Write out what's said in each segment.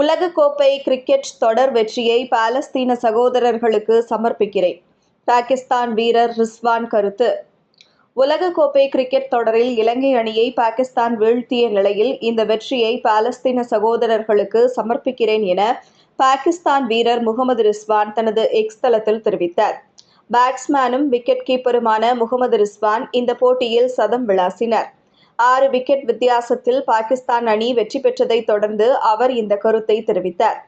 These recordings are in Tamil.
உலகக்கோப்பை கிரிக்கெட் தொடர் வெற்றியை பாலஸ்தீன சகோதரர்களுக்கு சமர்ப்பிக்கிறேன். பாகிஸ்தான் வீரர் ரிஸ்வான் கருத்து. உலகக்கோப்பை கிரிக்கெட் தொடரில் இலங்கை அணியை பாகிஸ்தான் வீழ்த்திய நிலையில் இந்த வெற்றியை பாலஸ்தீன சகோதரர்களுக்கு சமர்ப்பிக்கிறேன் என பாகிஸ்தான் வீரர் முகமது ரிஸ்வான் தனது எக்ஸ் தளத்தில் தெரிவித்தார். பேட்ஸ்மேனும் விக்கெட் கீப்பருமான முகமது ரிஸ்வான் இந்த போட்டியில் சதம் விளாசினர். ஆறு விக்கெட் வித்தியாசத்தில் பாகிஸ்தான் அணி வெற்றி பெற்றதை தொடர்ந்து அவர் இந்த கருத்தை தெரிவித்தார்.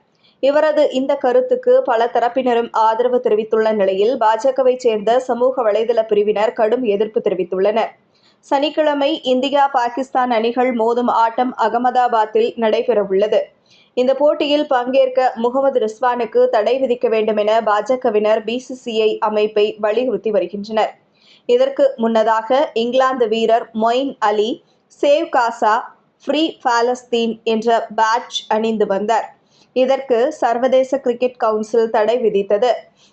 இவரது இந்த கருத்துக்கு பல தரப்பினரும் ஆதரவு தெரிவித்துள்ள நிலையில் பாஜகவை சேர்ந்த சமூக வலைதள பிரிவினர் கடும் எதிர்ப்பு தெரிவித்துள்ளனர். சனிக்கிழமை இந்தியா பாகிஸ்தான் அணிகள் மோதும் ஆட்டம் அகமதாபாத்தில் நடைபெறவுள்ளது. இந்த போட்டியில் பங்கேற்க முகமது ரிஸ்வானுக்கு தடை விதிக்க வேண்டும் என பாஜகவினர் பிசிசிஐ அமைப்பை வலியுறுத்தி வருகின்றனர். இதற்கு முன்னதாக இங்கிலாந்து வீரர் Moeen Ali save Gaza free Palestine என்ற பேட்ச் அணிந்து வந்தார். இதற்கு சர்வதேச கிரிக்கெட் கவுன்சில் தடை விதித்தது.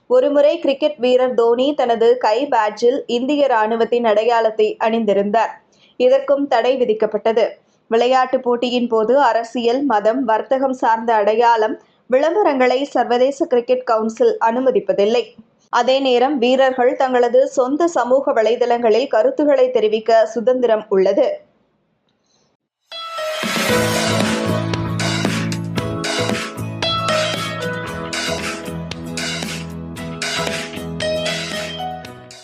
ஒருமுறை கிரிக்கெட் வீரர் தோனி தனது கை பேட்சில் இந்திய ராணுவத்தின் அடையாளத்தை அணிந்திருந்தார். இதற்கும் தடை விதிக்கப்பட்டது. விளையாட்டுப் போட்டியின் போது அரசியல் மதம் வர்த்தகம் சார்ந்த அடையாளம் விளம்பரங்களை சர்வதேச கிரிக்கெட் கவுன்சில் அனுமதிப்பதில்லை. அதே நேரம் வீரர்கள் தங்களது சொந்த சமூக வலைதளங்களில் கருத்துக்களை தெரிவிக்க சுதந்திரம் உள்ளது.